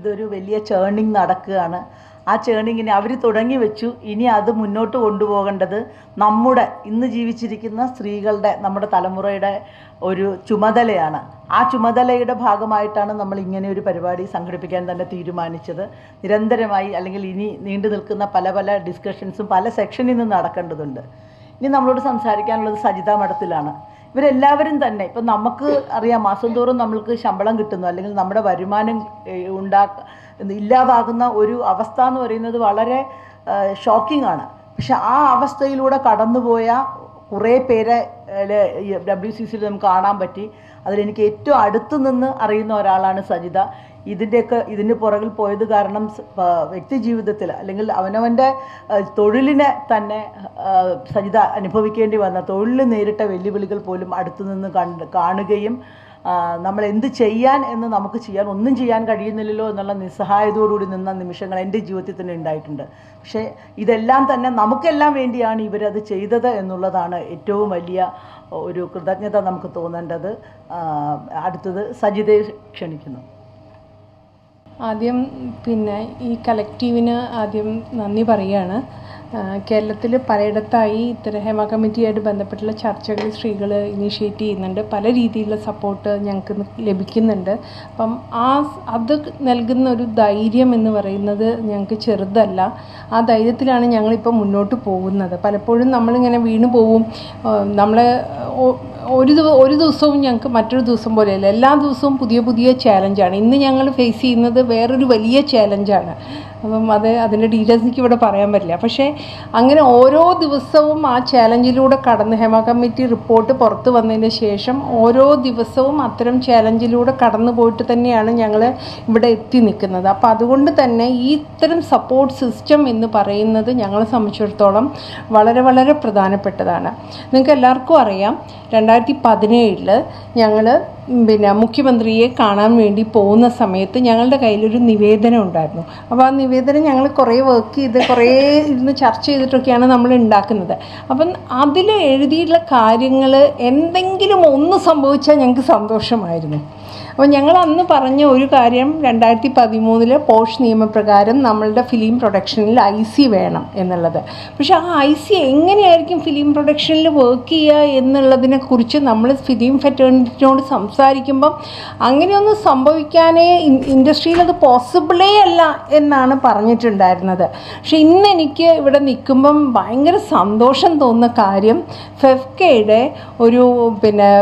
ഇതൊരു വലിയ ചേണിങ് നടക്കുകയാണ്. ആ ചേണിങ്ങിനെ അവർ തുടങ്ങി വെച്ചു. ഇനി അത് മുന്നോട്ട് കൊണ്ടുപോകേണ്ടത് നമ്മുടെ ഇന്ന് ജീവിച്ചിരിക്കുന്ന സ്ത്രീകളുടെ നമ്മുടെ തലമുറയുടെ ഒരു ചുമതലയാണ്. ആ ചുമതലയുടെ ഭാഗമായിട്ടാണ് നമ്മൾ ഇങ്ങനെ ഒരു പരിപാടി സംഘടിപ്പിക്കാൻ തന്നെ തീരുമാനിച്ചത്. നിരന്തരമായി അല്ലെങ്കിൽ ഇനി നീണ്ടു നിൽക്കുന്ന പല പല ഡിസ്കഷൻസും പല സെക്ഷനിൽ നിന്ന് നടക്കേണ്ടതുണ്ട്. ഇനി നമ്മളോട് സംസാരിക്കാനുള്ളത് സജിത മഠത്തിലാണ്. ഇവരെല്ലാവരും തന്നെ. ഇപ്പം നമുക്ക് അറിയാം മാസം തോറും നമ്മൾക്ക് ശമ്പളം കിട്ടുന്നു. അല്ലെങ്കിൽ നമ്മുടെ വരുമാനം ഉണ്ടാക്ക ഇല്ലാതാകുന്ന ഒരു അവസ്ഥ എന്ന് പറയുന്നത് വളരെ ഷോക്കിംഗ് ആണ്. പക്ഷെ ആ അവസ്ഥയിലൂടെ കടന്നുപോയ കുറേ പേരെ ഡബ്ല്യു സി സിയിൽ നമുക്ക് കാണാൻ പറ്റി. അതിലെനിക്ക് ഏറ്റവും അടുത്ത് നിന്ന് അറിയുന്ന ഒരാളാണ് സജിത. ഇതിന്റെയൊക്കെ ഇതിന് പുറകിൽ പോയത് കാരണം വ്യക്തി ജീവിതത്തിൽ അല്ലെങ്കിൽ അവനവന്റെ തൊഴിലിനെ തന്നെ സജിത അനുഭവിക്കേണ്ടി വന്ന തൊഴിലിൽ നേരിട്ട വെല്ലുവിളികൾ പോലും അടുത്തു നിന്ന് കണ്ട് കാണുകയും നമ്മൾ എന്ത് ചെയ്യാൻ എന്ന് നമുക്ക് ചെയ്യാൻ ഒന്നും ചെയ്യാൻ കഴിയുന്നില്ലല്ലോ എന്നുള്ള നിസ്സഹായതയോടുകൂടി നിന്ന നിമിഷങ്ങൾ എന്റെ ജീവിതത്തിൽ തന്നെ ഉണ്ടായിട്ടുണ്ട്. പക്ഷേ ഇതെല്ലാം തന്നെ നമുക്കെല്ലാം വേണ്ടിയാണ് ഇവരത് ചെയ്തത് എന്നുള്ളതാണ് ഏറ്റവും വലിയ ഒരു കൃതജ്ഞത നമുക്ക് തോന്നേണ്ടത്. അടുത്തത് സജിതയെ ക്ഷണിക്കുന്നു. ആദ്യം പിന്നെ ഈ കലക്റ്റീവിന് ആദ്യം നന്ദി പറയുകയാണ്. കേരളത്തിൽ പലയിടത്തായി ഇത്തരം ഹേമ കമ്മിറ്റിയായിട്ട് ബന്ധപ്പെട്ടുള്ള ചർച്ചകൾ സ്ത്രീകൾ ഇനീഷ്യേറ്റ് ചെയ്യുന്നുണ്ട്. പല രീതിയിലുള്ള സപ്പോർട്ട് ഞങ്ങൾക്ക് ലഭിക്കുന്നുണ്ട്. അപ്പം ആ അത് നൽകുന്ന ഒരു ധൈര്യം എന്ന് പറയുന്നത് ഞങ്ങൾക്ക് ചെറുതല്ല. ആ ധൈര്യത്തിലാണ് ഞങ്ങളിപ്പോൾ മുന്നോട്ട് പോകുന്നത്. പലപ്പോഴും നമ്മളിങ്ങനെ വീണു പോവും നമ്മളെ ഒ- ഒരു ഒരു ദിവസവും ഞങ്ങൾക്ക് മറ്റൊരു ദിവസം പോലെയല്ല. എല്ലാ ദിവസവും പുതിയ പുതിയ ചാലഞ്ചാണ് ഇന്ന് ഞങ്ങൾ ഫേസ് ചെയ്യുന്നത് വേറൊരു വലിയ ചാലഞ്ചാണ് അപ്പം അത് അതിന്റെ ഡീറ്റെയിൽസ് എനിക്ക് ഇവിടെ പറയാൻ പറ്റില്ല. പക്ഷേ അങ്ങനെ ഓരോ ദിവസവും ആ ചാലഞ്ചിലൂടെ കടന്ന് ഹേമ കമ്മിറ്റി റിപ്പോർട്ട് പുറത്ത് വന്നതിന് ശേഷം ഓരോ ദിവസവും അത്തരം ചാലഞ്ചിലൂടെ കടന്നു പോയിട്ട് തന്നെയാണ് ഞങ്ങൾ ഇവിടെ എത്തി നിൽക്കുന്നത്. അപ്പോൾ അതുകൊണ്ട് തന്നെ ഈ ഇത്തരം സപ്പോർട്ട് സിസ്റ്റം എന്ന് പറയുന്നത് ഞങ്ങളെ സംബന്ധിച്ചിടത്തോളം വളരെ വളരെ പ്രധാനപ്പെട്ടതാണ്. നിങ്ങൾക്ക് എല്ലാവർക്കും അറിയാം രണ്ടായിരത്തി പതിനേഴിൽ ഞങ്ങൾ പിന്നെ മുഖ്യമന്ത്രിയെ കാണാൻ വേണ്ടി പോകുന്ന സമയത്ത് ഞങ്ങളുടെ കയ്യിലൊരു നിവേദനം ഉണ്ടായിരുന്നു. അപ്പോൾ ആ നിവേദനം ഞങ്ങൾ കുറേ വർക്ക് ചെയ്ത് കുറേ ഇരുന്ന് ചർച്ച ചെയ്തിട്ടൊക്കെയാണ് നമ്മൾ ഉണ്ടാക്കുന്നത്. അപ്പം അതിൽ എഴുതിയിട്ടുള്ള കാര്യങ്ങൾ എന്തെങ്കിലും ഒന്ന് സംഭവിച്ചാൽ ഞങ്ങൾക്ക് സന്തോഷമായിരുന്നു. അപ്പോൾ ഞങ്ങൾ അന്ന് പറഞ്ഞ ഒരു കാര്യം രണ്ടായിരത്തി പതിമൂന്നിലെ പോഷ് നിയമപ്രകാരം നമ്മളുടെ ഫിലിം പ്രൊഡക്ഷനിൽ ഐ സി വേണം എന്നുള്ളത്. പക്ഷേ ആ ഐ സി എങ്ങനെയായിരിക്കും ഫിലിം പ്രൊഡക്ഷനിൽ വർക്ക് ചെയ്യുക എന്നുള്ളതിനെ കുറിച്ച് നമ്മൾ ഫിലിം ഫെറ്റേണിറ്റിനോട് സംസാരിക്കുമ്പം അങ്ങനെയൊന്നും സംഭവിക്കാനേ ഇൻഡസ്ട്രിയിൽ അത് പോസിബിളേ അല്ല എന്നാണ് പറഞ്ഞിട്ടുണ്ടായിരുന്നത്. പക്ഷെ ഇന്ന് എനിക്ക് ഇവിടെ നിൽക്കുമ്പം ഭയങ്കര സന്തോഷം തോന്നുന്ന കാര്യം ഫെഫ്കയുടെ ഒരു പിന്നെ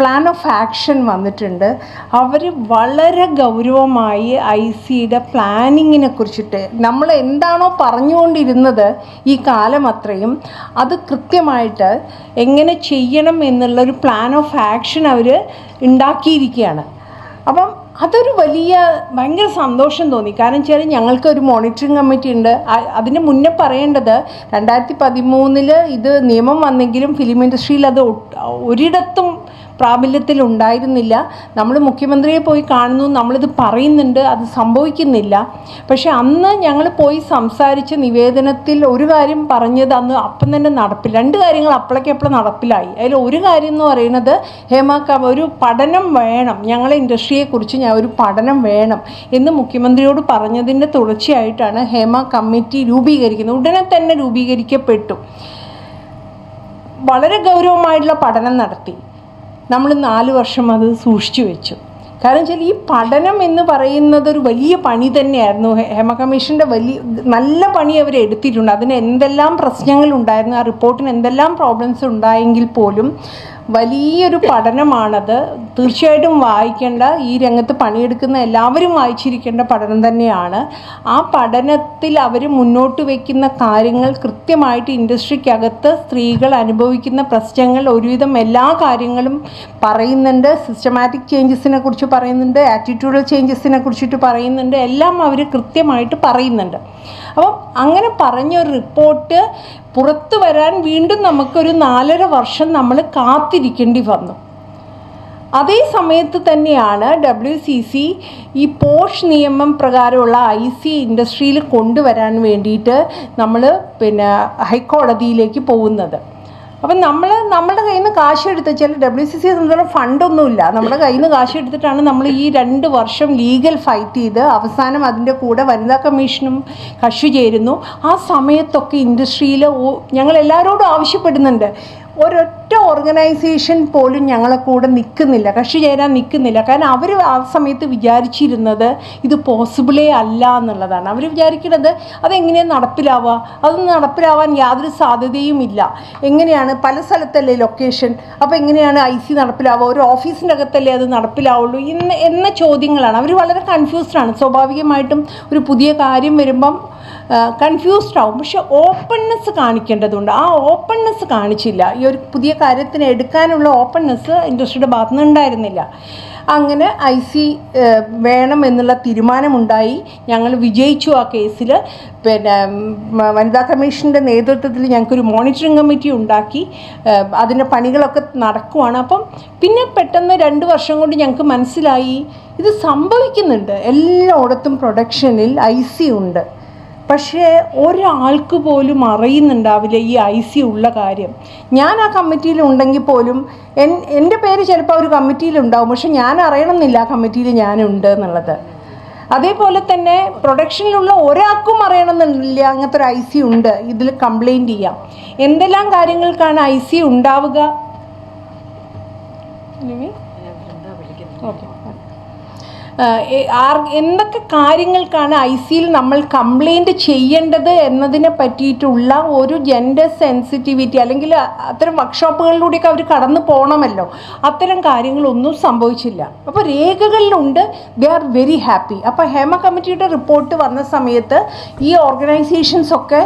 പ്ലാൻ ഓഫ് ആക്ഷൻ വന്നിട്ടുണ്ട്. അവർ വളരെ ഗൗരവമായി ഐ സിയുടെ പ്ലാനിങ്ങിനെ കുറിച്ചിട്ട് നമ്മൾ എന്താണോ പറഞ്ഞുകൊണ്ടിരുന്നത് ഈ കാലം അത്രയും അത് കൃത്യമായിട്ട് എങ്ങനെ ചെയ്യണം എന്നുള്ളൊരു പ്ലാൻ ഓഫ് ആക്ഷൻ അവർ ഉണ്ടാക്കിയിരിക്കുകയാണ്. അപ്പം അതൊരു വലിയ ഭയങ്കര സന്തോഷം തോന്നി. കാരണം വെച്ചാൽ ഞങ്ങൾക്ക് ഒരു മോണിറ്ററിംഗ് കമ്മിറ്റി ഉണ്ട്. അതിന് മുന്നേ പറയേണ്ടത് രണ്ടായിരത്തി പതിമൂന്നിൽ ഇത് നിയമം വന്നെങ്കിലും ഫിലിം ഇൻഡസ്ട്രിയിൽ അത് ഒരിടത്തും പ്രാബല്യത്തിൽ ഉണ്ടായിരുന്നില്ല നമ്മൾ മുഖ്യമന്ത്രിയെ പോയി കാണുന്നു നമ്മളിത് പറയുന്നുണ്ട് അത് സംഭവിക്കുന്നില്ല. പക്ഷെ അന്ന് ഞങ്ങൾ പോയി സംസാരിച്ച നിവേദനത്തിൽ ഒരു കാര്യം പറഞ്ഞത് അന്ന് അപ്പം തന്നെ നടപ്പിൽ രണ്ട് കാര്യങ്ങൾ അപ്പോഴേക്കപ്പോൾ നടപ്പിലായി. അതിൽ ഒരു കാര്യം എന്ന് പറയുന്നത് ഹേമ ഒരു പഠനം വേണം ഞങ്ങളെ ഇൻഡസ്ട്രിയെക്കുറിച്ച് ഞാൻ ഒരു പഠനം വേണം എന്ന് മുഖ്യമന്ത്രിയോട് പറഞ്ഞതിന്റെ തുടർച്ചയായിട്ടാണ് ഹേമ കമ്മിറ്റി രൂപീകരിക്കുന്നത്. ഉടനെ തന്നെ രൂപീകരിക്കപ്പെട്ടു. വളരെ ഗൗരവമായിട്ടുള്ള പഠനം നടത്തി. നമ്മൾ നാല് വർഷം അത് സൂക്ഷിച്ചു വെച്ചു. കാരണം വെച്ചാൽ ഈ പഠനം എന്ന് പറയുന്നത് ഒരു വലിയ പണി തന്നെയായിരുന്നു. ഹേമ കമ്മീഷന്റെ വലിയ നല്ല പണി അവർ എടുത്തിട്ടുണ്ട്. അതിന് എന്തെല്ലാം പ്രശ്നങ്ങൾ ഉണ്ടായിരുന്നു ആ റിപ്പോർട്ടിന് എന്തെല്ലാം പ്രോബ്ലംസ് ഉണ്ടായെങ്കിൽ പോലും വലിയൊരു പഠനമാണത്. തീർച്ചയായിട്ടും വായിക്കേണ്ട ഈ രംഗത്ത് പണിയെടുക്കുന്ന എല്ലാവരും വായിച്ചിരിക്കേണ്ട പഠനം തന്നെയാണ്. ആ പഠനത്തിൽ അവർ മുന്നോട്ട് വയ്ക്കുന്ന കാര്യങ്ങൾ കൃത്യമായിട്ട് ഇൻഡസ്ട്രിക്കകത്ത് സ്ത്രീകൾ അനുഭവിക്കുന്ന പ്രശ്നങ്ങൾ ഒരുവിധം എല്ലാ കാര്യങ്ങളും പറയുന്നുണ്ട്. സിസ്റ്റമാറ്റിക് ചേഞ്ചസിനെ കുറിച്ച് പറയുന്നുണ്ട്. ആറ്റിറ്റ്യൂഡൽ ചേഞ്ചസിനെ കുറിച്ചിട്ട് പറയുന്നുണ്ട്. എല്ലാം അവർ കൃത്യമായിട്ട് പറയുന്നുണ്ട്. അപ്പം അങ്ങനെ പറഞ്ഞ ഒരു റിപ്പോർട്ട് പുറത്തു വരാൻ വീണ്ടും നമുക്കൊരു നാലര വർഷം നമ്മൾ കാത്തിരിക്കേണ്ടി വന്നു. അതേ സമയത്ത് തന്നെയാണ് ഡബ്ല്യു സി സി ഈ പോഷ് നിയമം പ്രകാരമുള്ള ഐ സി ഇൻഡസ്ട്രിയിൽ കൊണ്ടുവരാൻ വേണ്ടിയിട്ട് നമ്മൾ പിന്നെ ഹൈക്കോടതിയിലേക്ക് പോകുന്നത്. അപ്പം നമ്മൾ നമ്മുടെ കയ്യിൽ നിന്ന് കാശ് എടുത്ത് ചില ഡബ്ല്യു സി സി സംബന്ധിച്ച ഫണ്ടൊന്നുമില്ല. നമ്മുടെ കയ്യിൽ നിന്ന് കാശ് എടുത്തിട്ടാണ് നമ്മൾ ഈ രണ്ട് വർഷം ലീഗൽ ഫൈറ്റ് ചെയ്ത് അവസാനം അതിന്റെ കൂടെ വനിതാ കമ്മീഷനും കക്ഷി ചേരുന്നു. ആ സമയത്തൊക്കെ ഇൻഡസ്ട്രിയിൽ ഞങ്ങൾ എല്ലാവരോടും ആവശ്യപ്പെടുന്നുണ്ട്. ഒരൊറ്റ ഓർഗനൈസേഷൻ പോലും ഞങ്ങളെ കൂടെ നിൽക്കുന്നില്ല കക്ഷി ചേരാൻ നിൽക്കുന്നില്ല കാരണം അവർ ആ സമയത്ത് വിചാരിച്ചിരുന്നത് ഇത് പോസിബിളേ അല്ല എന്നുള്ളതാണ്. അവർ വിചാരിക്കുന്നത് അതെങ്ങനെയാണ് നടപ്പിലാവുക? അതൊന്നും നടപ്പിലാവാൻ യാതൊരു സാധ്യതയും ഇല്ല. എങ്ങനെയാണ് പല സ്ഥലത്തല്ലേ ലൊക്കേഷൻ അപ്പോൾ എങ്ങനെയാണ് ഐ സി നടപ്പിലാവുക? ഒരു ഓഫീസിന്റെ അകത്തല്ലേ അത് നടപ്പിലാവുള്ളൂ? ഇന്ന് എന്ന ചോദ്യങ്ങളാണ്. അവർ വളരെ കൺഫ്യൂസ്ഡ് ആണ്. സ്വാഭാവികമായിട്ടും ഒരു പുതിയ കാര്യം വരുമ്പം കൺഫ്യൂസ്ഡ് ആവും. പക്ഷെ ഓപ്പൺനെസ് കാണിക്കേണ്ടതുണ്ട്. ആ ഓപ്പൺനെസ് കാണിച്ചില്ല. ഈ ഒരു പുതിയ കാര്യത്തിന് എടുക്കാനുള്ള ഓപ്പൺനെസ് ഇൻഡസ്ട്രിയുടെ ഭാഗത്തു നിന്ന് ഉണ്ടായിരുന്നില്ല അങ്ങനെ ഐ സി വേണം എന്നുള്ള തീരുമാനമുണ്ടായി. ഞങ്ങൾ വിജയിച്ചു ആ കേസിൽ പിന്നെ വനിതാ കമ്മീഷന്റെ നേതൃത്വത്തിൽ ഞങ്ങൾക്കൊരു മോണിറ്ററിംഗ് കമ്മിറ്റി ഉണ്ടാക്കി. അതിന്റെ പണികളൊക്കെ നടക്കുവാണ്. അപ്പം പിന്നെ പെട്ടെന്ന് രണ്ട് വർഷം കൊണ്ട് ഞങ്ങൾക്ക് മനസ്സിലായി. ഇത് സംഭവിക്കുന്നുണ്ട്. എല്ലായിടത്തും പ്രൊഡക്ഷനിൽ ഐ സി ഉണ്ട്. പക്ഷേ ഒരാൾക്ക് പോലും അറിയുന്നുണ്ടാവില്ല ഈ ഐ സി ഉള്ള കാര്യം. ഞാൻ ആ കമ്മിറ്റിയിൽ ഉണ്ടെങ്കിൽ പോലും എൻ എന്റെ പേര് ചിലപ്പോൾ ഒരു കമ്മിറ്റിയിലുണ്ടാവും പക്ഷെ ഞാൻ അറിയണമെന്നില്ല ആ കമ്മിറ്റിയിൽ ഞാനുണ്ട് എന്നുള്ളത്. അതേപോലെ തന്നെ പ്രൊഡക്ഷനിലുള്ള ഒരാൾക്കും അറിയണമെന്നില്ല അങ്ങനത്തെ ഒരു ഐ സി ഉണ്ട്. ഇതിൽ കംപ്ലൈന്റ് ചെയ്യാം. എന്തെല്ലാം കാര്യങ്ങൾക്കാണ് ഐ സി ഉണ്ടാവുക ഓക്കെ ആർ എന്തൊക്കെ കാര്യങ്ങൾക്കാണ് ഐ സിയിൽ നമ്മൾ കംപ്ലൈന്റ് ചെയ്യേണ്ടത് എന്നതിനെ പറ്റിയിട്ടുള്ള ഒരു ജെൻഡർ സെൻസിറ്റിവിറ്റി അല്ലെങ്കിൽ അത്തരം വർക്ക്ഷോപ്പുകളിലൂടെയൊക്കെ അവർ കടന്നു പോകണമല്ലോ അത്തരം കാര്യങ്ങളൊന്നും സംഭവിച്ചില്ല. അപ്പോൾ രേഖകളിലുണ്ട്. ദേ ആർ വെരി ഹാപ്പി അപ്പോൾ ഹേമ കമ്മിറ്റിയുടെ റിപ്പോർട്ട് വന്ന സമയത്ത് ഈ ഓർഗനൈസേഷൻസ് ഒക്കെ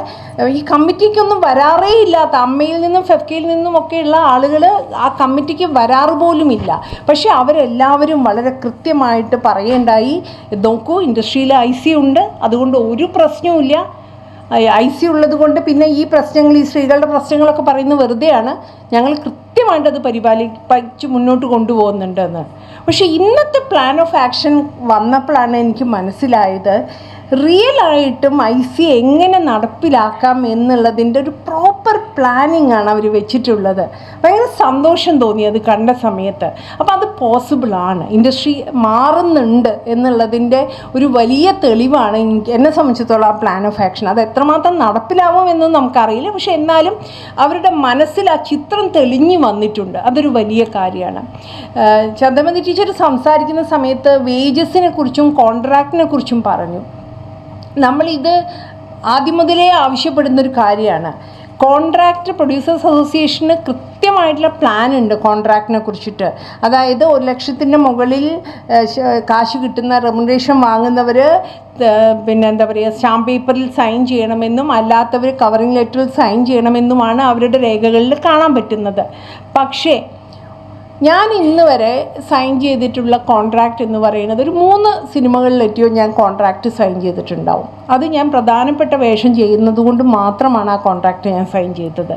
ഈ കമ്മിറ്റിക്കൊന്നും വരാറേ ഇല്ലാത്ത അമ്മയിൽ നിന്നും ഫെഫ്കയിൽ നിന്നും ഒക്കെയുള്ള ആളുകൾ ആ കമ്മിറ്റിക്ക് വരാറ് പോലുമില്ല. പക്ഷേ അവരെല്ലാവരും വളരെ കൃത്യമായിട്ട് പറയേണ്ടായി നോക്കൂ ഇൻഡസ്ട്രിയിൽ ഐ സി ഉണ്ട്. അതുകൊണ്ട് ഒരു പ്രശ്നവുമില്ല ഐ സി ഉള്ളത് കൊണ്ട് പിന്നെ ഈ പ്രശ്നങ്ങൾ ഈ സ്ത്രീകളുടെ പ്രശ്നങ്ങളൊക്കെ പറയുന്നത് വെറുതെയാണ്. ഞങ്ങൾ കൃത്യമായിട്ട് അത് പരിപാലിച്ച് മുന്നോട്ട് കൊണ്ടുപോകുന്നുണ്ടെന്ന്. പക്ഷേ ഇന്നത്തെ പ്ലാൻ ഓഫ് ആക്ഷൻ വന്നപ്പോഴാണ് എനിക്ക് മനസ്സിലായത്. റിയൽ ആയിട്ടും ഐ സി എങ്ങനെ നടപ്പിലാക്കാം എന്നുള്ളതിന്റെ ഒരു പ്രോപ്പർ പ്ലാനിങ് ആണ് അവർ വെച്ചിട്ടുള്ളത്. ഭയങ്കര സന്തോഷം തോന്നി അത് കണ്ട സമയത്ത്. അപ്പോൾ അത് പോസിബിൾ ആണ്. ഇൻഡസ്ട്രി മാറുന്നുണ്ട് എന്നുള്ളതിന്റെ ഒരു വലിയ തെളിവാണ് എനിക്ക് എന്നെ സംബന്ധിച്ചിടത്തോളം ആ പ്ലാൻ ഓഫ് ആക്ഷൻ അത് എത്രമാത്രം നടപ്പിലാവും എന്ന് നമുക്കറിയില്ല. പക്ഷെ എന്നാലും അവരുടെ മനസ്സിൽ ആ ചിത്രം തെളിഞ്ഞു വന്നിട്ടുണ്ട്. അതൊരു വലിയ കാര്യമാണ്. ചന്ദമതി ടീച്ചർ സംസാരിക്കുന്ന സമയത്ത് വേജസിനെ കുറിച്ചും കോൺട്രാക്റ്റിനെ കുറിച്ചും പറഞ്ഞു. നമ്മളിത് ആദ്യം മുതലേ ആവശ്യപ്പെടുന്ന ഒരു കാര്യമാണ്. കോൺട്രാക്റ്റ് പ്രൊഡ്യൂസേഴ്സ് അസോസിയേഷന് കൃത്യമായിട്ടുള്ള പ്ലാൻ ഉണ്ട് കോൺട്രാക്റ്റിനെ കുറിച്ചിട്ട്. അതായത് ഒരു ലക്ഷത്തിന് മുകളിൽ കാശ് കിട്ടുന്ന റെമുനറേഷൻ വാങ്ങുന്നവർ പിന്നെ എന്താ പറയുക സ്റ്റാമ്പ് പേപ്പറിൽ സൈൻ ചെയ്യണമെന്നും അല്ലാത്തവർ കവറിംഗ് ലെറ്ററിൽ സൈൻ ചെയ്യണമെന്നുമാണ് അവരുടെ രേഖകളിൽ കാണാൻ പറ്റുന്നത്. പക്ഷേ ഞാൻ ഇന്ന് വരെ സൈൻ ചെയ്തിട്ടുള്ള കോൺട്രാക്റ്റ് എന്ന് പറയുന്നത് ഒരു മൂന്ന് സിനിമകളിലെത്തിയോ ഞാൻ കോൺട്രാക്റ്റ് സൈൻ ചെയ്തിട്ടുണ്ടാവും. അത് ഞാൻ പ്രധാനപ്പെട്ട വേഷം ചെയ്യുന്നത് കൊണ്ട് മാത്രമാണ് ആ കോൺട്രാക്റ്റ് ഞാൻ സൈൻ ചെയ്തത്.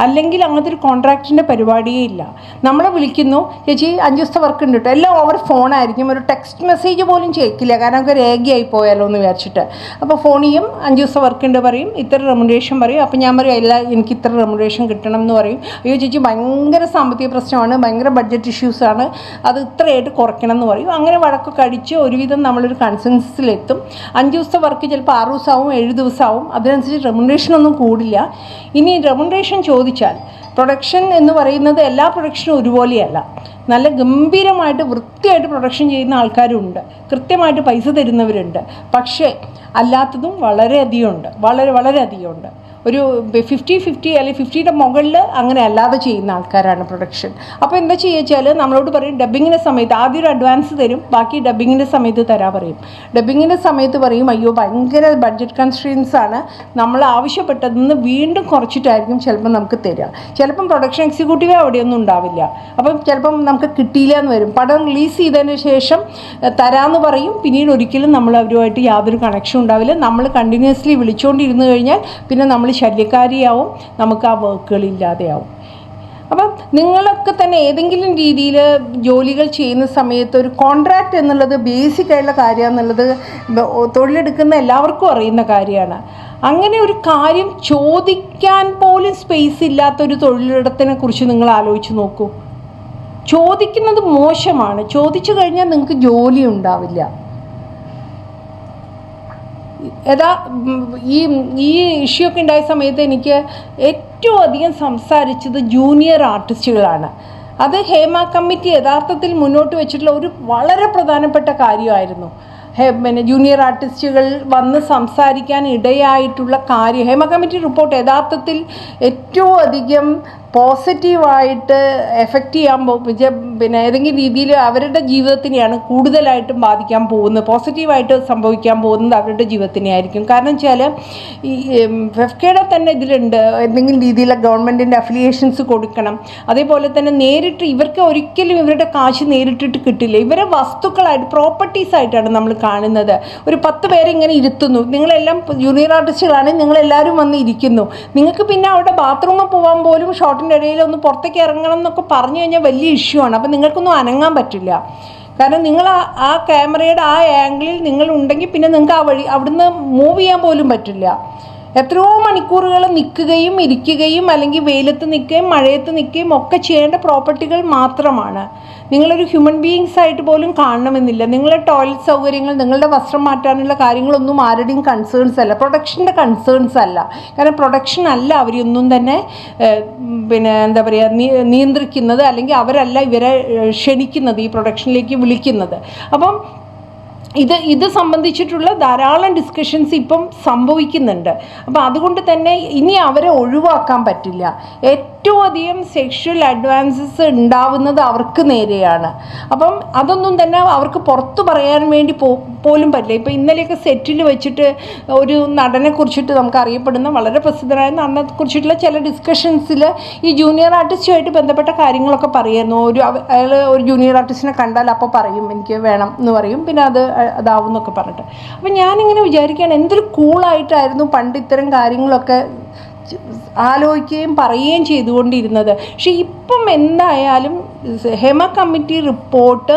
അല്ലെങ്കിൽ അങ്ങനത്തെ ഒരു കോൺട്രാക്റ്റിന്റെ പരിപാടിയേ ഇല്ല. നമ്മളെ വിളിക്കുന്നു ചേച്ചി അഞ്ച് ദിവസത്തെ വർക്ക് ഉണ്ട് കേട്ടോ എല്ലാം ഓവർ ഫോണായിരിക്കും ഒരു ടെക്സ്റ്റ് മെസ്സേജ് പോലും ചെയ്യിക്കില്ല കാരണം നമുക്ക് രേഖയായി പോയാലോ എന്ന് വിചാരിച്ചിട്ട്. അപ്പോൾ ഫോൺ ചെയ്യും അഞ്ച് ദിവസത്തെ വർക്ക് ഉണ്ട് പറയും. ഇത്ര റെമുനറേഷൻ പറയും. അപ്പോൾ ഞാൻ പറയും എല്ലാം എനിക്ക് ഇത്ര റെമുനറേഷൻ കിട്ടണം എന്ന് പറയും. അയ്യോ ചേച്ചി ഭയങ്കര സാമ്പത്തിക പ്രശ്നമാണ്. ഭയങ്കര ബഡ്ജറ്റ് ഇഷ്യൂസാണ് അത് ഇത്രയായിട്ട് കുറയ്ക്കണം എന്ന് പറയും. അങ്ങനെ വഴക്കൊക്കെ അടിച്ച് ഒരുവിധം നമ്മളൊരു കൺസെൻസസിലെത്തും അഞ്ച് ദിവസത്തെ വർക്ക് ചിലപ്പോൾ ആറ് ദിവസമാവും ഏഴ് ദിവസമാവും. അതിനനുസരിച്ച് റെമുനറേഷൻ ഒന്നും കൂടില്ല. ഇനി റെമുണ്ടേഷൻ ചോദിച്ചാൽ പ്രൊഡക്ഷൻ എന്ന് പറയുന്നത് എല്ലാ പ്രൊഡക്ഷനും ഒരുപോലെയല്ല. നല്ല ഗംഭീരമായിട്ട് വൃത്തിയായിട്ട് പ്രൊഡക്ഷൻ ചെയ്യുന്ന ആൾക്കാരുണ്ട്. കൃത്യമായിട്ട് പൈസ തരുന്നവരുണ്ട്. പക്ഷേ അല്ലാത്തതും വളരെയധികം ഉണ്ട് വളരെ വളരെയധികം ഉണ്ട് ഒരു ഫിഫ്റ്റി ഫിഫ്റ്റി അല്ലെങ്കിൽ ഫിഫ്റ്റിയുടെ മുകളിൽ അങ്ങനെ അല്ലാതെ ചെയ്യുന്ന ആൾക്കാരാണ് പ്രൊഡക്ഷൻ അപ്പോൾ എന്താ ചെയ്യുക വെച്ചാൽ നമ്മളോട് പറയും ഡബ്ബിങ്ങിന്റെ സമയത്ത് ആദ്യം ഒരു അഡ്വാൻസ് തരും ബാക്കി ഡബ്ബിങ്ങിന്റെ സമയത്ത് തരാൻ പറയും. ഡബ്ബിങ്ങിന്റെ സമയത്ത് പറയും അയ്യോ ഭയങ്കര ബഡ്ജറ്റ് കൺസ്ട്രെയിൻസ് ആണ്. നമ്മൾ ആവശ്യപ്പെട്ടതെന്ന് വീണ്ടും കുറച്ചിട്ടായിരിക്കും ചിലപ്പം നമുക്ക് തരിക ചിലപ്പം പ്രൊഡക്ഷൻ എക്സിക്യൂട്ടീവ് അവിടെയൊന്നും ഉണ്ടാവില്ല. അപ്പം ചിലപ്പം നമുക്ക് കിട്ടിയില്ല എന്ന് വരും. പടം റിലീസ് ചെയ്തതിന് ശേഷം തരാമെന്ന് പറയും. പിന്നീട് ഒരിക്കലും നമ്മൾ അവരുമായിട്ട് യാതൊരു കണക്ഷൻ ഉണ്ടാവില്ല. നമ്മൾ കണ്ടിന്യൂസ്ലി വിളിച്ചുകൊണ്ടിരുന്നു കഴിഞ്ഞാൽ പിന്നെ നമ്മൾ ശല്യക്കാരിയാവും നമുക്ക് ആ വർക്കുകൾ ഇല്ലാതെയാവും. അപ്പം നിങ്ങളൊക്കെ തന്നെ ഏതെങ്കിലും രീതിയിൽ ജോലികൾ ചെയ്യുന്ന സമയത്ത് ഒരു കോൺട്രാക്റ്റ് എന്നുള്ളത് ബേസിക് ആയിട്ടുള്ള കാര്യം തൊഴിലെടുക്കുന്ന എല്ലാവർക്കും അറിയുന്ന കാര്യമാണ്. അങ്ങനെ ഒരു കാര്യം ചോദിക്കാൻ പോലും സ്പേസ് ഇല്ലാത്തൊരു തൊഴിലിടത്തിനെ കുറിച്ച് നിങ്ങൾ ആലോചിച്ച് നോക്കൂ. ചോദിക്കുന്നത് മോശമാണ്. ചോദിച്ചു കഴിഞ്ഞാൽ നിങ്ങൾക്ക് ജോലി ഉണ്ടാവില്ല. യഥാ ഈ ഈ ഇഷ്യൂ ഒക്കെ ഉണ്ടായ സമയത്ത് എനിക്ക് ഏറ്റവും അധികം സംസാരിച്ചത് ജൂനിയർ ആർട്ടിസ്റ്റുകളാണ് അത് ഹേമ കമ്മിറ്റി യഥാർത്ഥത്തിൽ മുന്നോട്ട് വെച്ചിട്ടുള്ള ഒരു വളരെ പ്രധാനപ്പെട്ട കാര്യമായിരുന്നു. പിന്നെ ജൂനിയർ ആർട്ടിസ്റ്റുകൾ വന്ന് സംസാരിക്കാൻ ഇടയായിട്ടുള്ള കാര്യം ഹേമ കമ്മിറ്റി റിപ്പോർട്ട് യഥാർത്ഥത്തിൽ ഏറ്റവും അധികം പോസിറ്റീവായിട്ട് എഫക്റ്റ് ചെയ്യാൻ പിന്നെ ഏതെങ്കിലും രീതിയിൽ അവരുടെ ജീവിതത്തിനെയാണ് കൂടുതലായിട്ടും ബാധിക്കാൻ പോകുന്നത്. പോസിറ്റീവായിട്ട് സംഭവിക്കാൻ പോകുന്നത് അവരുടെ ജീവിതത്തിനെയായിരിക്കും. കാരണം വെച്ചാൽ ഈ ഫെഫ്കയുടെ തന്നെ ഇതിലുണ്ട്. എന്തെങ്കിലും രീതിയിലുള്ള ഗവൺമെന്റിന്റെ അഫിലിയേഷൻസ് കൊടുക്കണം. അതേപോലെ തന്നെ നേരിട്ട് ഇവർക്ക് ഒരിക്കലും ഇവരുടെ കാശ് നേരിട്ടിട്ട് കിട്ടില്ല. ഇവരെ വസ്തുക്കളായിട്ട് പ്രോപ്പർട്ടീസ് ആയിട്ടാണ് നമ്മൾ കാണുന്നത്. ഒരു പത്ത് പേരെ ഇങ്ങനെ ഇരുത്തുന്നു. നിങ്ങളെല്ലാം ജൂനിയർ ആർട്ടിസ്റ്റുകളാണ് നിങ്ങളെല്ലാവരും വന്ന് ഇരിക്കുന്നു. നിങ്ങൾക്ക് പിന്നെ അവിടെ ബാത്റൂമിൽ പോകാൻ പോലും ഷോട്ടിന്റെ ഇടയിൽ ഒന്ന് പുറത്തേക്ക് ഇറങ്ങണം എന്നൊക്കെ പറഞ്ഞു കഴിഞ്ഞാൽ വലിയ ഇഷ്യൂ ആണ്. അപ്പം നിങ്ങൾക്കൊന്നും അനങ്ങാൻ പറ്റില്ല. കാരണം നിങ്ങൾ ആ ആ ക്യാമറയുടെ ആ ആംഗിളിൽ നിങ്ങൾ ഉണ്ടെങ്കിൽ പിന്നെ നിങ്ങൾക്ക് ആ വഴി അവിടുന്ന് മൂവ് ചെയ്യാൻ പോലും പറ്റില്ല. എത്രയോ മണിക്കൂറുകൾ നിൽക്കുകയും ഇരിക്കുകയും അല്ലെങ്കിൽ വെയിലത്ത് നിൽക്കുകയും മഴയത്ത് നിൽക്കുകയും ഒക്കെ ചെയ്യേണ്ട പ്രോപ്പർട്ടികൾ മാത്രമാണ്. നിങ്ങളൊരു ഹ്യൂമൻ ബീയിങ്സ് ആയിട്ട് പോലും കാണണമെന്നില്ല. നിങ്ങളുടെ ടോയ്ലറ്റ് സൗകര്യങ്ങൾ നിങ്ങളുടെ വസ്ത്രം മാറ്റാനുള്ള കാര്യങ്ങളൊന്നും ആരുടെയും കൺസേൺസ് അല്ല. പ്രൊഡക്ഷന്റെ കൺസേൺസ് അല്ല. കാരണം പ്രൊഡക്ഷൻ അല്ല അവരൊന്നും തന്നെ പിന്നെ എന്താ പറയുക നിയ- നിയന്ത്രിക്കുന്നത് അല്ലെങ്കിൽ അവരല്ല ഇവരെ ക്ഷണിക്കുന്നത് ഈ പ്രൊഡക്ഷനിലേക്ക് വിളിക്കുന്നത്. അപ്പം ഇത് ഇത് സംബന്ധിച്ചിട്ടുള്ള ധാരാളം ഡിസ്കഷൻസ് ഇപ്പം സംഭവിക്കുന്നുണ്ട്. അപ്പോൾ അതുകൊണ്ട് തന്നെ ഇനി അവരെ ഒഴിവാക്കാൻ പറ്റില്ല. ഏറ്റവും അധികം സെക്ഷൽ അഡ്വാൻസസ് ഉണ്ടാവുന്നത് അവർക്ക് നേരെയാണ്. അപ്പം അതൊന്നും തന്നെ അവർക്ക് പുറത്തു പറയാൻ വേണ്ടി പോ പോലും പറ്റില്ല. ഇപ്പോൾ ഇന്നലെയൊക്കെ സെറ്റിൽ വെച്ചിട്ട് ഒരു നടനെ കുറിച്ചിട്ട് നമുക്ക് അറിയപ്പെടുന്ന വളരെ പ്രസിദ്ധനായ നടനെ കുറിച്ചിട്ടുള്ള ചില ഡിസ്കഷൻസിൽ ഈ ജൂനിയർ ആർട്ടിസ്റ്റുമായിട്ട് ബന്ധപ്പെട്ട കാര്യങ്ങളൊക്കെ പറയുന്നു. ഒരു അയാൾ ഒരു ജൂനിയർ ആർട്ടിസ്റ്റിനെ കണ്ടാൽ അപ്പോൾ പറയും എനിക്ക് വേണം എന്ന് പറയും. പിന്നെ അത് അതാവും എന്നൊക്കെ പറഞ്ഞിട്ട്. അപ്പം ഞാനിങ്ങനെ വിചാരിക്കുകയാണ് എന്തൊരു കൂളായിട്ടായിരുന്നു പണ്ട് ഇത്തരം കാര്യങ്ങളൊക്കെ ആലോചിക്കുകയും പറയുകയും ചെയ്തുകൊണ്ടിരുന്നത്. പക്ഷേ ഇപ്പം എന്തായാലും ഹെമ കമ്മിറ്റി റിപ്പോർട്ട്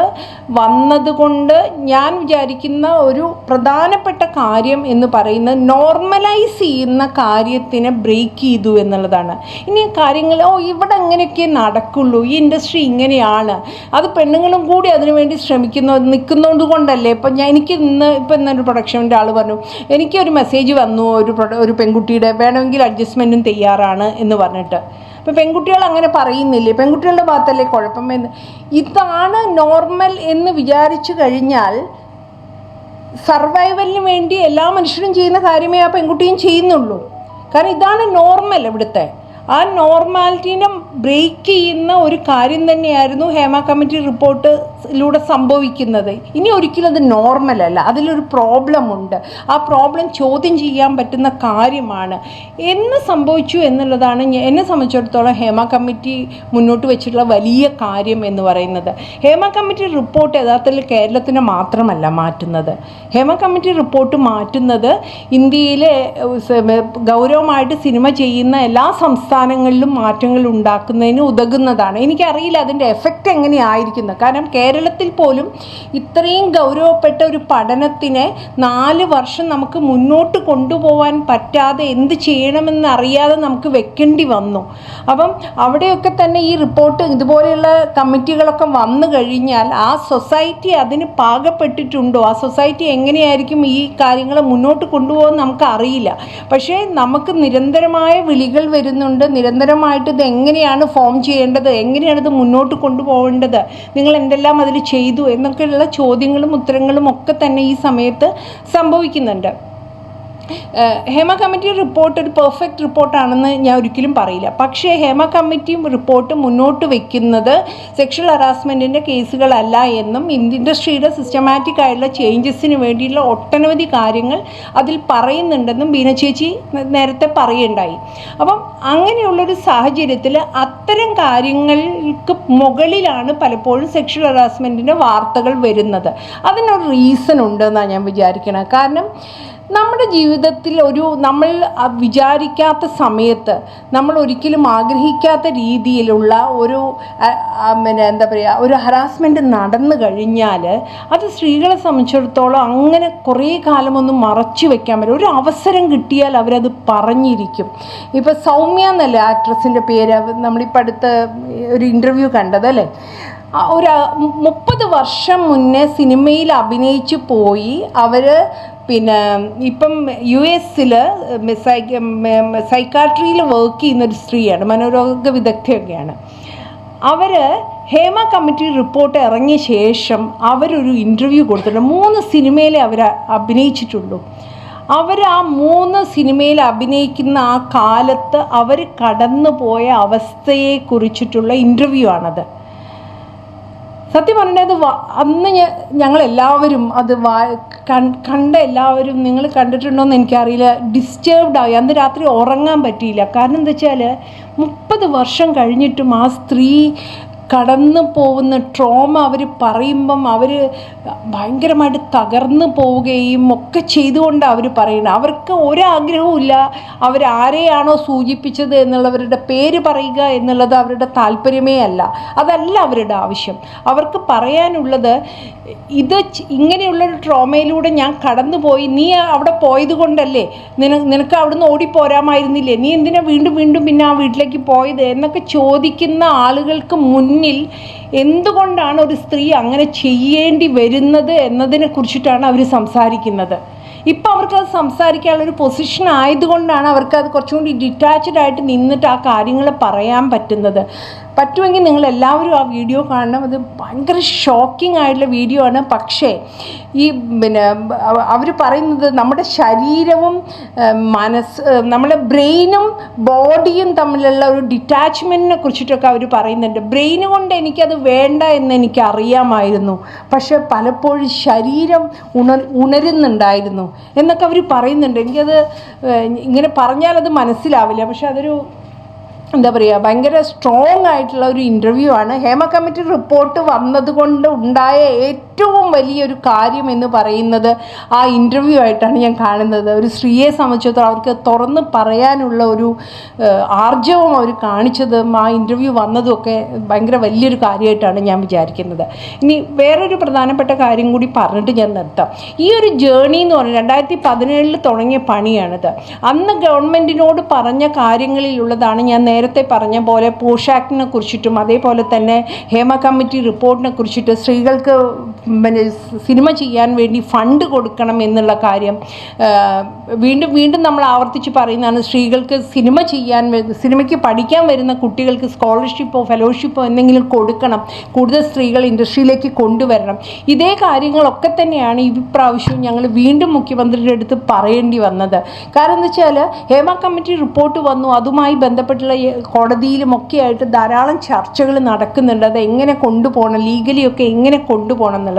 വന്നതുകൊണ്ട് ഞാൻ വിചാരിക്കുന്ന ഒരു പ്രധാനപ്പെട്ട കാര്യം എന്ന് പറയുന്നത് നോർമലൈസ് ചെയ്യുന്ന കാര്യത്തിനെ ബ്രേക്ക് ചെയ്തു എന്നുള്ളതാണ്. ഇനി കാര്യങ്ങൾ ഓ ഇവിടെ അങ്ങനെയൊക്കെ നടക്കുള്ളൂ ഈ ഇൻഡസ്ട്രി ഇങ്ങനെയാണ്. അത് പെണ്ണുങ്ങളും കൂടി അതിനുവേണ്ടി ശ്രമിക്കുന്ന നിൽക്കുന്നതുകൊണ്ട് കൊണ്ടല്ലേ? ഇപ്പം ഞാൻ എനിക്ക് ഇന്ന് ഇപ്പം ഇന്നൊരു പ്രൊഡക്ഷന്റെ ആൾ പറഞ്ഞു എനിക്കൊരു മെസ്സേജ് വന്നു ഒരു ഒരു പെൺകുട്ടിയുടെ വേണമെങ്കിൽ അഡ്ജസ്റ്റ്മെന്റും തയ്യാറാണ് എന്ന് പറഞ്ഞിട്ട്. അപ്പോൾ പെൺകുട്ടികൾ അങ്ങനെ പറയുന്നില്ലേ? പെൺകുട്ടികളുടെ ഭാഗത്തല്ലേ കുഴപ്പം എന്ന്? ഇതാണ് നോർമൽ എന്ന് വിചാരിച്ചു കഴിഞ്ഞാൽ സർവൈവലിന് വേണ്ടി എല്ലാ മനുഷ്യരും ചെയ്യുന്ന കാര്യമേ ആ പെൺകുട്ടിയും ചെയ്യുന്നുള്ളൂ. കാരണം ഇതാണ് നോർമൽ ഇവിടുത്തെ. ആ നോർമാലിറ്റീനെ ബ്രേക്ക് ചെയ്യുന്ന ഒരു കാര്യം തന്നെയായിരുന്നു ഹേമ കമ്മിറ്റി റിപ്പോർട്ടിലൂടെ സംഭവിക്കുന്നത്. ഇനി ഒരിക്കലും അത് നോർമൽ അല്ല. അതിലൊരു പ്രോബ്ലം ഉണ്ട്. ആ പ്രോബ്ലം ചോദ്യം ചെയ്യാൻ പറ്റുന്ന കാര്യമാണ്. എന്ന് സംഭവിച്ചു എന്നുള്ളതാണ് എന്നെ സംബന്ധിച്ചിടത്തോളം ഹേമ കമ്മിറ്റി മുന്നോട്ട് വെച്ചിട്ടുള്ള വലിയ കാര്യം എന്ന് പറയുന്നത്. ഹേമ കമ്മിറ്റി റിപ്പോർട്ട് യഥാർത്ഥത്തിൽ കേരളത്തിനെ മാത്രമല്ല മാറ്റുന്നത്. ഹേമ കമ്മിറ്റി റിപ്പോർട്ട് മാറ്റുന്നത് ഇന്ത്യയിലെ ഗൗരവമായിട്ട് സിനിമ ചെയ്യുന്ന എല്ലാ സംസ്ഥാനങ്ങളിലും മാറ്റങ്ങൾ ഉണ്ടാക്കുന്നതിന് ഉതകുന്നതാണ്. എനിക്കറിയില്ല അതിന്റെ എഫക്റ്റ് എങ്ങനെയായിരിക്കുന്നത് കാരണം കേരളത്തിൽ പോലും ഇത്രയും ഗൗരവപ്പെട്ട ഒരു പഠനത്തിനെ നാല് വർഷം നമുക്ക് മുന്നോട്ട് കൊണ്ടുപോകാൻ പറ്റാതെ എന്ത് ചെയ്യണമെന്ന് അറിയാതെ നമുക്ക് വെക്കേണ്ടി വന്നു. അപ്പം അവിടെയൊക്കെ തന്നെ ഈ റിപ്പോർട്ട് ഇതുപോലെയുള്ള കമ്മിറ്റികളൊക്കെ വന്നു കഴിഞ്ഞാൽ ആ സൊസൈറ്റി അതിന് പാകപ്പെട്ടിട്ടുണ്ടോ? ആ സൊസൈറ്റി എങ്ങനെയായിരിക്കും ഈ കാര്യങ്ങൾ മുന്നോട്ട് കൊണ്ടുപോകാൻ നമുക്കറിയില്ല പക്ഷേ നമുക്ക് നിരന്തരമായ വിളികൾ വരുന്നുണ്ട്. നിരന്തരമായിട്ട് ഇത് എങ്ങനെയാണ് ഫോം ചെയ്യേണ്ടത്? എങ്ങനെയാണ് ഇത് മുന്നോട്ട് കൊണ്ടുപോകേണ്ടത്? നിങ്ങൾ എന്തെല്ലാം അതിൽ ചെയ്തു? എന്നൊക്കെയുള്ള ചോദ്യങ്ങളും ഉത്തരങ്ങളും ഒക്കെ തന്നെ ഈ സമയത്ത് സംഭവിക്കുന്നുണ്ട്. ഹേമ കമ്മിറ്റിയുടെ റിപ്പോർട്ട് ഒരു പെർഫെക്റ്റ് റിപ്പോർട്ടാണെന്ന് ഞാൻ ഒരിക്കലും പറയില്ല. പക്ഷേ ഹേമ കമ്മിറ്റിയും റിപ്പോർട്ട് മുന്നോട്ട് വെക്കുന്നത് സെക്ഷൽ ഹറാസ്മെന്റിന്റെ കേസുകളല്ല എന്നും ഇൻഡസ്ട്രിയുടെ സിസ്റ്റമാറ്റിക് ആയിട്ടുള്ള ചേഞ്ചസിന് വേണ്ടിയുള്ള ഒട്ടനവധി കാര്യങ്ങൾ അതിൽ പറയുന്നുണ്ടെന്നും ബീന ചേച്ചി നേരത്തെ പറയുണ്ടായി അപ്പം അങ്ങനെയുള്ളൊരു സാഹചര്യത്തിൽ അത്തരം കാര്യങ്ങൾക്ക് മുകളിലാണ് പലപ്പോഴും സെക്ഷൽ ഹറാസ്മെന്റിന്റെ വാർത്തകൾ വരുന്നത്. അതിനൊരു റീസൺ ഉണ്ടെന്നാണ് ഞാൻ വിചാരിക്കുന്നത് കാരണം നമ്മുടെ ജീവിതത്തിൽ ഒരു നമ്മൾ വിചാരിക്കാത്ത സമയത്ത് നമ്മൾ ഒരിക്കലും ആഗ്രഹിക്കാത്ത രീതിയിലുള്ള ഒരു പിന്നെ എന്താ പറയുക ഒരു ഹറാസ്മെന്റ് നടന്നു കഴിഞ്ഞാൽ അത് സ്ത്രീകളെ സംബന്ധിച്ചിടത്തോളം അങ്ങനെ കുറേ കാലമൊന്നും മറച്ചു വെക്കാൻ പറ്റും ഒരു അവസരം കിട്ടിയാൽ അവരത് പറഞ്ഞിരിക്കും. ഇപ്പോൾ സൗമ്യ എന്നല്ലേ ആക്ട്രസിന്റെ പേര്? നമ്മളിപ്പോൾ അടുത്ത് ഒരു ഇന്റർവ്യൂ കണ്ടതല്ലേ അല്ലേ? ഒരു മുപ്പത് വർഷം മുന്നേ സിനിമയിൽ അഭിനയിച്ചു പോയി. അവർ പിന്നെ ഇപ്പം യു എസിൽ സൈക്കാട്രിയിൽ വർക്ക് ചെയ്യുന്ന ഒരു സ്ത്രീയാണ് മനോരോഗ വിദഗ്ധയൊക്കെയാണ്. അവർ ഹേമ കമ്മിറ്റി റിപ്പോർട്ട് ഇറങ്ങിയ ശേഷം അവരൊരു ഇന്റർവ്യൂ കൊടുത്തിട്ടുണ്ട്. മൂന്ന് സിനിമയിലെ അവർ അഭിനയിച്ചിട്ടുള്ളൂ. അവർ ആ മൂന്ന് സിനിമയിൽ അഭിനയിക്കുന്ന ആ കാലത്ത് അവർ കടന്നു പോയ അവസ്ഥയെക്കുറിച്ചിട്ടുള്ള ഇന്റർവ്യൂ ആണത്. സത്യം പറഞ്ഞത് അന്ന് ഞങ്ങൾ എല്ലാവരും അത് വാ കണ്ട എല്ലാവരും നിങ്ങൾ കണ്ടിട്ടുണ്ടോയെന്ന് എനിക്കറിയില്ല. ഡിസ്റ്റേബ്ഡ് ആയി. അന്ന് രാത്രി ഉറങ്ങാൻ പറ്റിയില്ല. കാരണം എന്താ വെച്ചാൽ മുപ്പത് വർഷം കഴിഞ്ഞിട്ടും ആ സ്ത്രീ കടന്നു പോകുന്ന ട്രോമ അവർ പറയുമ്പം അവർ ഭയങ്കരമായിട്ട് തകർന്നു പോവുകയും ഒക്കെ ചെയ്തുകൊണ്ടാണ് അവർ പറയുന്നത്. അവർക്ക് ഒരാഗ്രഹവും ഇല്ല അവരാരെയാണോ സൂചിപ്പിച്ചത് എന്നുള്ളവരുടെ പേര് പറയുക എന്നുള്ളത് അവരുടെ താല്പര്യമേ അല്ല. അതല്ല അവരുടെ ആവശ്യം. അവർക്ക് പറയാനുള്ളത് ഇത് ഇങ്ങനെയുള്ള ഇങ്ങനെയുള്ളൊരു ട്രോമയിലൂടെ ഞാൻ കടന്നുപോയി. നീ അവിടെ പോയത് കൊണ്ടല്ലേ? നിന നിനക്ക് അവിടുന്ന് ഓടിപ്പോരാമായിരുന്നില്ലേ? നീ എന്തിനാ വീണ്ടും വീണ്ടും പിന്നെ ആ വീട്ടിലേക്ക് പോയത്? എന്നൊക്കെ ചോദിക്കുന്ന ആളുകൾക്ക് മുന്നിൽ എന്തുകൊണ്ടാണ് ഒരു സ്ത്രീ അങ്ങനെ ചെയ്യേണ്ടി വരുന്നത് എന്നതിനെ കുറിച്ചിട്ടാണ് അവർ സംസാരിക്കുന്നത്. ഇപ്പം അവർക്ക് അത് സംസാരിക്കാനുള്ള ഒരു പൊസിഷൻ ആയതുകൊണ്ടാണ് അവർക്ക് അത് കുറച്ചും കൂടി ഡിറ്റാച്ച്ഡ് ആയിട്ട് നിന്നിട്ട് ആ കാര്യങ്ങൾ പറയാൻ പറ്റുന്നത്. പറ്റുമെങ്കിൽ നിങ്ങൾ എല്ലാവരും ആ വീഡിയോ കാണണം. അത് ഭയങ്കര ഷോക്കിംഗ് ആയിട്ടുള്ള വീഡിയോ ആണ്. പക്ഷേ ഈ പിന്നെ അവർ പറയുന്നത് നമ്മുടെ ശരീരവും മനസ്സ് നമ്മുടെ ബ്രെയിനും ബോഡിയും തമ്മിലുള്ള ഒരു ഡിറ്റാച്ച്മെന്റിനെ കുറിച്ചിട്ടൊക്കെ അവർ പറയുന്നുണ്ട്. ബ്രെയിൻ കൊണ്ട് എനിക്കത് വേണ്ട എന്ന് എനിക്ക് അറിയാമായിരുന്നു പക്ഷേ പലപ്പോഴും ശരീരം ഉണർ ഉണരുന്നുണ്ടായിരുന്നു. എന്നൊക്കെ അവർ പറയുന്നുണ്ട്. എനിക്കത് ഇങ്ങനെ പറഞ്ഞാൽ അത് മനസ്സിലാവില്ല. പക്ഷെ അതൊരു എന്താ പറയുക ഭയങ്കര സ്ട്രോങ് ആയിട്ടുള്ള ഒരു ഇന്റർവ്യൂ ആണ്. ഹേമ കമ്മിറ്റി റിപ്പോർട്ട് വന്നതുകൊണ്ട് ഉണ്ടായ ഏറ്റവും വലിയൊരു കാര്യം എന്ന് പറയുന്നത് ആ ഇന്റർവ്യൂ ആയിട്ടാണ് ഞാൻ കാണുന്നത്. ഒരു സ്ത്രീയെ സംബന്ധിച്ചിടത്തോളം അവർക്ക് തുറന്ന് പറയാനുള്ള ഒരു ആർജവം അവർ കാണിച്ചതും ആ ഇന്റർവ്യൂ വന്നതുമൊക്കെ ഭയങ്കര വലിയൊരു കാര്യമായിട്ടാണ് ഞാൻ വിചാരിക്കുന്നത്. ഇനി വേറൊരു പ്രധാനപ്പെട്ട കാര്യം കൂടി പറഞ്ഞിട്ട് ഞാൻ നിർത്താം. ഈ ഒരു ജേണി എന്ന് പറഞ്ഞാൽ രണ്ടായിരത്തി പതിനേഴിൽ തുടങ്ങിയ പണിയാണിത്. അന്ന് ഗവൺമെന്റിനോട് പറഞ്ഞ കാര്യങ്ങളിലുള്ളതാണ് ഞാൻ നേരത്തെ പറഞ്ഞ പോലെ പോഷാക്ടിനെ കുറിച്ചിട്ടും അതേപോലെ തന്നെ ഹേമ കമ്മിറ്റി റിപ്പോർട്ടിനെ കുറിച്ചിട്ട് സ്ത്രീകൾക്ക് പിന്നെ സിനിമ ചെയ്യാൻ വേണ്ടി ഫണ്ട് കൊടുക്കണം എന്നുള്ള കാര്യം വീണ്ടും വീണ്ടും നമ്മൾ ആവർത്തിച്ച് പറയുന്നതാണ് സ്ത്രീകൾക്ക് സിനിമ ചെയ്യാൻ സിനിമയ്ക്ക് പഠിക്കാൻ വരുന്ന കുട്ടികൾക്ക് സ്കോളർഷിപ്പോ ഫെലോഷിപ്പോ എന്തെങ്കിലും കൊടുക്കണം. കൂടുതൽ സ്ത്രീകൾ ഇൻഡസ്ട്രിയിലേക്ക് കൊണ്ടുവരണം. ഇതേ കാര്യങ്ങളൊക്കെ തന്നെയാണ് ഈ പ്രാവശ്യവും ഞങ്ങൾ വീണ്ടും മുഖ്യമന്ത്രിയുടെ അടുത്ത് പറയേണ്ടി വന്നത്. കാരണം എന്താ വെച്ചാൽ ഹേമ കമ്മിറ്റി റിപ്പോർട്ട് വന്നു. അതുമായി ബന്ധപ്പെട്ടുള്ള കോടതിയിലും ഒക്കെ ആയിട്ട് ധാരാളം ചർച്ചകൾ നടക്കുന്നുണ്ട്. അത് എങ്ങനെ കൊണ്ടുപോകണം? ലീഗലി ഒക്കെ എങ്ങനെ കൊണ്ടുപോകണം എന്നുള്ളത്.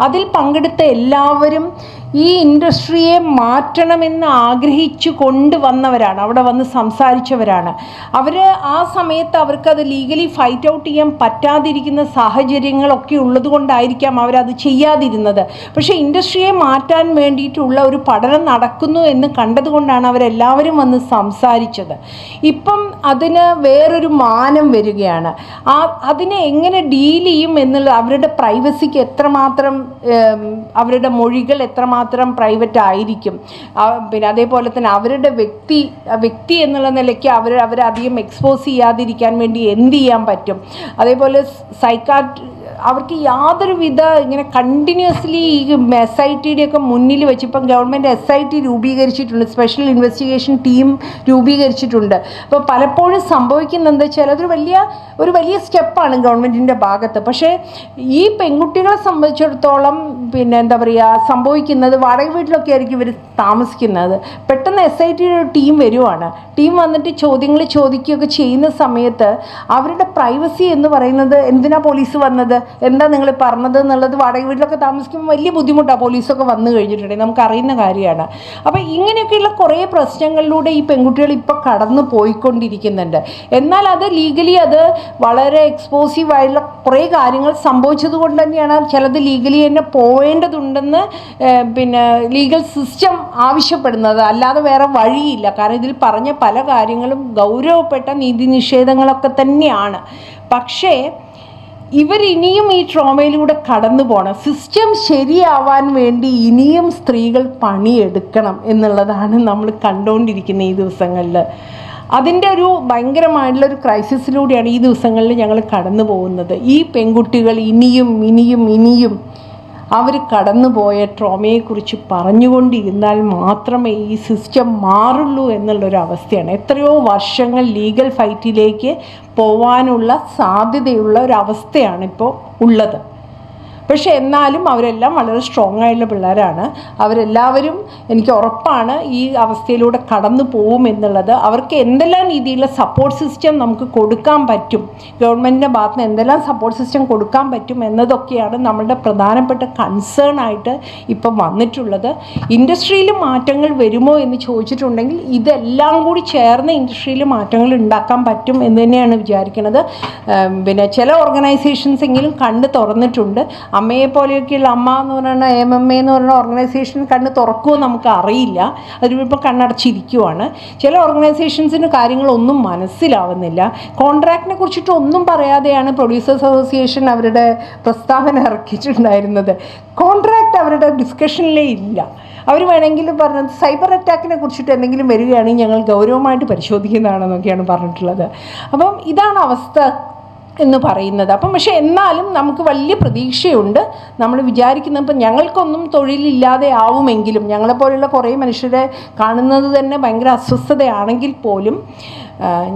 അതിൽ പങ്കെടുത്ത എല്ലാവരും ഈ ഇൻഡസ്ട്രിയെ മാറ്റണമെന്ന് ആഗ്രഹിച്ചു കൊണ്ടുവന്നവരാണ്. അവിടെ വന്ന് സംസാരിച്ചവരാണ്. അവർ ആ സമയത്ത് അവർക്കത് ലീഗലി ഫൈറ്റ് ഔട്ട് ചെയ്യാൻ പറ്റാതിരിക്കുന്ന സാഹചര്യങ്ങളൊക്കെ ഉള്ളത് കൊണ്ടായിരിക്കാം അവരത് ചെയ്യാതിരുന്നത്. പക്ഷേ ഇൻഡസ്ട്രിയെ മാറ്റാൻ വേണ്ടിയിട്ടുള്ള ഒരു പഠനം നടക്കുന്നു എന്ന് കണ്ടതുകൊണ്ടാണ് അവരെല്ലാവരും വന്ന് സംസാരിച്ചത്. ഇപ്പം അതിന് വേറൊരു മാനം വരികയാണ്. ആ അതിനെ എങ്ങനെ ഡീൽ ചെയ്യും എന്നുള്ളത് അവരുടെ പ്രൈവസിക്ക് എത്രമാത്രം അവരുടെ മൊഴികൾ എത്രമാത്രം പ്രൈവറ്റ് ആയിരിക്കും. പിന്നെ അതേപോലെ തന്നെ അവരുടെ വ്യക്തി വ്യക്തി എന്നുള്ള നിലയ്ക്ക് അവർ അവരധികം എക്സ്പോസ് ചെയ്യാതിരിക്കാൻ വേണ്ടി എന്ത് ചെയ്യാൻ പറ്റും? അതേപോലെ സൈക്കാട്രി അവർക്ക് യാതൊരുവിധ ഇങ്ങനെ കണ്ടിന്യൂസ്ലി ഈ എസ് ഐ ടിയുടെ ഒക്കെ മുന്നിൽ വെച്ച് ഇപ്പം ഗവൺമെന്റ് എസ് ഐ ടി രൂപീകരിച്ചിട്ടുണ്ട് സ്പെഷ്യൽ ഇൻവെസ്റ്റിഗേഷൻ ടീം രൂപീകരിച്ചിട്ടുണ്ട്. അപ്പോൾ പലപ്പോഴും സംഭവിക്കുന്നത് എന്താ വെച്ചാൽ അതൊരു വലിയ ഒരു വലിയ സ്റ്റെപ്പാണ് ഗവൺമെന്റിന്റെ ഭാഗത്ത്. പക്ഷേ ഈ പെൺകുട്ടികളെ സംബന്ധിച്ചിടത്തോളം പിന്നെ എന്താ പറയുക സംഭവിക്കുന്നത് വാടക വീട്ടിലൊക്കെ ആയിരിക്കും ഇവർ താമസിക്കുന്നത്. പെട്ടെന്ന് എസ് ഐ ടിയുടെ ഒരു ടീം വരുവാണ്. ടീം വന്നിട്ട് ചോദ്യങ്ങൾ ചോദിക്കുകയൊക്കെ ചെയ്യുന്ന സമയത്ത് അവരുടെ പ്രൈവസി എന്ന് പറയുന്നത് എന്തിനാ പോലീസ് വന്നത്? എന്താ നിങ്ങൾ പറഞ്ഞത് എന്നുള്ളത് വാടക വീട്ടിലൊക്കെ താമസിക്കുമ്പോൾ വലിയ ബുദ്ധിമുട്ടാണ് പോലീസൊക്കെ വന്നു കഴിഞ്ഞിട്ടുണ്ടെങ്കിൽ നമുക്ക് അറിയുന്ന കാര്യമാണ്. അപ്പോൾ ഇങ്ങനെയൊക്കെയുള്ള കുറേ പ്രശ്നങ്ങളിലൂടെ ഈ പെൺകുട്ടികൾ ഇപ്പോൾ കടന്നു പോയിക്കൊണ്ടിരിക്കുന്നുണ്ട്. എന്നാൽ അത് ലീഗലി അത് വളരെ എക്സ്പോസീവ് ആയിട്ടുള്ള കുറേ കാര്യങ്ങൾ സംഭവിച്ചത് കൊണ്ട് തന്നെയാണ് ചിലത് ലീഗലി തന്നെ പോവേണ്ടതുണ്ടെന്ന് പിന്നെ ലീഗൽ സിസ്റ്റം ആവശ്യപ്പെടുന്നത്. അല്ലാതെ വേറെ വഴിയില്ല. കാരണം ഇതിൽ പറഞ്ഞ പല കാര്യങ്ങളും ഗൗരവപ്പെട്ട നീതി നിഷേധങ്ങളൊക്കെ തന്നെയാണ്. പക്ഷേ ഇവരിനിയും ഈ ട്രോമയിലൂടെ കടന്നു പോകണം. സിസ്റ്റം ശരിയാവാൻ വേണ്ടി ഇനിയും സ്ത്രീകൾ പണിയെടുക്കണം എന്നുള്ളതാണ് നമ്മൾ കണ്ടുകൊണ്ടിരിക്കുന്ന ഈ ദിവസങ്ങളിൽ. അതിന്റെ ഒരു ഭയങ്കരമായിട്ടുള്ള ഒരു ക്രൈസിസിലൂടെയാണ് ഈ ദിവസങ്ങളിൽ ഞങ്ങൾ കടന്നു പോകുന്നത്. ഈ പെൺകുട്ടികൾ ഇനിയും ഇനിയും ഇനിയും അവർ കടന്നുപോയ ട്രോമയെക്കുറിച്ച് പറഞ്ഞുകൊണ്ടിരുന്നാൽ മാത്രമേ ഈ സിസ്റ്റം മാറുള്ളൂ എന്നുള്ളൊരു അവസ്ഥയാണ്. എത്രയോ വർഷങ്ങൾ ലീഗൽ ഫൈറ്റിലേക്ക് പോവാനുള്ള സാധ്യതയുള്ള ഒരു അവസ്ഥയാണ് ഇപ്പോൾ ഉള്ളത്. പക്ഷെ എന്നാലും അവരെല്ലാം വളരെ സ്ട്രോങ് ആയിട്ടുള്ള പിള്ളേരാണ്. അവരെല്ലാവരും എനിക്ക് ഉറപ്പാണ് ഈ അവസ്ഥയിലൂടെ കടന്നു പോകും എന്നുള്ളത്. അവർക്ക് എന്തെല്ലാം രീതിയിലുള്ള സപ്പോർട്ട് സിസ്റ്റം നമുക്ക് കൊടുക്കാൻ പറ്റും? ഗവൺമെന്റിന്റെ ഭാഗത്ത് നിന്ന് എന്തെല്ലാം സപ്പോർട്ട് സിസ്റ്റം കൊടുക്കാൻ പറ്റും എന്നതൊക്കെയാണ് നമ്മളുടെ പ്രധാനപ്പെട്ട കൺസേൺ ആയിട്ട് ഇപ്പം വന്നിട്ടുള്ളത്. ഇൻഡസ്ട്രിയിൽ മാറ്റങ്ങൾ വരുമോ എന്ന് ചോദിച്ചിട്ടുണ്ടെങ്കിൽ ഇതെല്ലാം കൂടി ചേർന്ന് ഇൻഡസ്ട്രിയിൽ മാറ്റങ്ങൾ ഉണ്ടാക്കാൻ പറ്റും എന്ന് തന്നെയാണ് വിചാരിക്കുന്നത് പിന്നെ ചില ഓർഗനൈസേഷൻസ് എങ്കിലും കണ്ട് തുറന്നിട്ടുണ്ട്. അമ്മയെ പോലെയൊക്കെയുള്ള അമ്മ എന്ന് പറയുന്ന എം എം എ എന്ന് പറയുന്ന ഓർഗനൈസേഷൻ കണ്ണ് തുറക്കുമോ നമുക്ക് അറിയില്ല. അതിലിപ്പോൾ കണ്ണടച്ചിരിക്കുവാണ്. ചില ഓർഗനൈസേഷൻസിന് കാര്യങ്ങളൊന്നും മനസ്സിലാവുന്നില്ല. കോൺട്രാക്റ്റിനെ കുറിച്ചിട്ട് ഒന്നും പറയാതെയാണ് പ്രൊഡ്യൂസേഴ്സ് അസോസിയേഷൻ അവരുടെ പ്രസ്താവന ഇറക്കിയിട്ടുണ്ടായിരുന്നത്. കോൺട്രാക്റ്റ് അവരുടെ ഡിസ്കഷനിലേ ഇല്ല. അവർ വേണമെങ്കിൽ പറഞ്ഞത് സൈബർ അറ്റാക്കിനെ കുറിച്ചിട്ട് എന്തെങ്കിലും വരികയാണെങ്കിൽ ഞങ്ങൾ ഗൗരവമായിട്ട് പരിശോധിക്കുന്നതാണെന്നൊക്കെയാണ് പറഞ്ഞിട്ടുള്ളത്. അപ്പം ഇതാണ് അവസ്ഥ. എന്ന് പറയുന്നത്. അപ്പം പക്ഷേ എന്നാലും നമുക്ക് വലിയ പ്രതീക്ഷയുണ്ട്. നമ്മൾ വിചാരിക്കുന്ന ഇപ്പം ഞങ്ങൾക്കൊന്നും തൊഴിലില്ലാതെ ആവുമെങ്കിലും ഞങ്ങളെപ്പോലുള്ള കുറേ മനുഷ്യരെ കാണുന്നത് തന്നെ ഭയങ്കര അസ്വസ്ഥതയാണെങ്കിൽ പോലും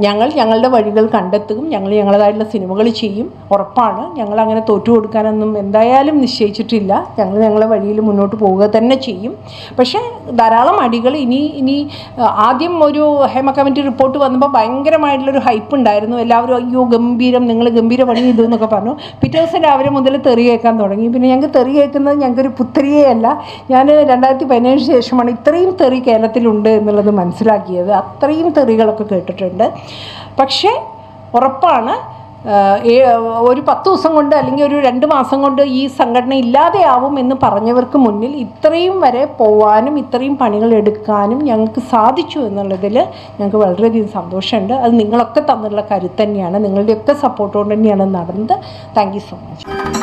ഞങ്ങൾ ഞങ്ങളുടെ വഴികൾ കണ്ടെത്തും. ഞങ്ങൾ ഞങ്ങളുടേതായിട്ടുള്ള സിനിമകൾ ചെയ്യും. ഉറപ്പാണ്. ഞങ്ങൾ അങ്ങനെ തോറ്റു കൊടുക്കാനൊന്നും എന്തായാലും നിശ്ചയിച്ചിട്ടില്ല. ഞങ്ങൾ ഞങ്ങളുടെ വഴിയിൽ മുന്നോട്ട് പോവുക തന്നെ ചെയ്യും. പക്ഷേ ധാരാളം അടികൾ ഇനി ഇനി ആദ്യം ഒരു ഹേമ കമ്മിറ്റി റിപ്പോർട്ട് വന്നപ്പോൾ ഭയങ്കരമായിട്ടുള്ളൊരു ഹൈപ്പ് ഉണ്ടായിരുന്നു. എല്ലാവരും അയ്യോ ഗംഭീരം നിങ്ങൾ ഗംഭീര പണി ചെയ്തു എന്നൊക്കെ പറഞ്ഞു. പിറ്റേ ദിവസം രാവിലെ മുതൽ തെറി കേൾക്കാൻ തുടങ്ങി. പിന്നെ ഞങ്ങൾക്ക് തെറി കേൾക്കുന്നത് ഞങ്ങൾക്കൊരു പുത്രിയേ അല്ല. ഞാൻ രണ്ടായിരത്തി പതിനേഴിന് ശേഷമാണ് ഇത്രയും തെറി കേരളത്തിലുണ്ട് എന്നുള്ളത് മനസ്സിലാക്കിയത്. അത്രയും തെറികളൊക്കെ കേട്ടിട്ടുണ്ട്. പക്ഷേ ഉറപ്പാണ് ഒരു പത്ത് ദിവസം കൊണ്ട് അല്ലെങ്കിൽ ഒരു രണ്ട് മാസം കൊണ്ട് ഈ സംഘടന ഇല്ലാതെയാവും എന്ന് പറഞ്ഞവർക്ക് മുന്നിൽ ഇത്രയും വരെ പോവാനും ഇത്രയും പണികൾ എടുക്കാനും ഞങ്ങൾക്ക് സാധിച്ചു എന്നുള്ളതിൽ ഞങ്ങൾക്ക് വളരെയധികം സന്തോഷമുണ്ട്. അത് നിങ്ങളൊക്കെ തന്നിട്ടുള്ള കരുത്ത് തന്നെയാണ്. നിങ്ങളുടെയൊക്കെ സപ്പോർട്ട് കൊണ്ട് തന്നെയാണ് നടന്നത്. Thank so much